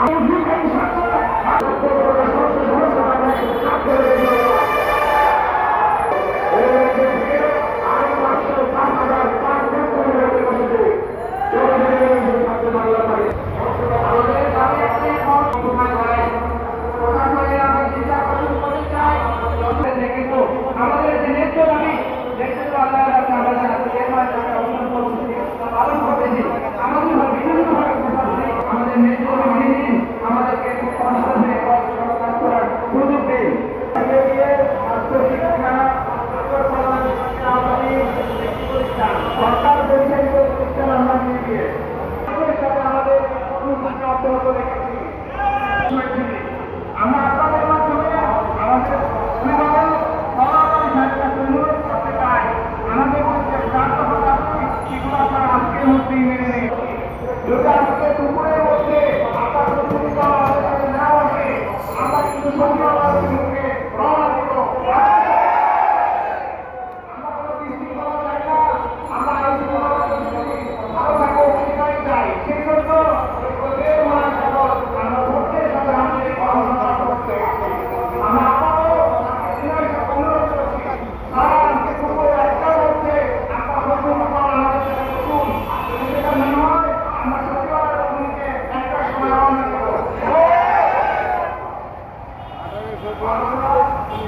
I am you guys.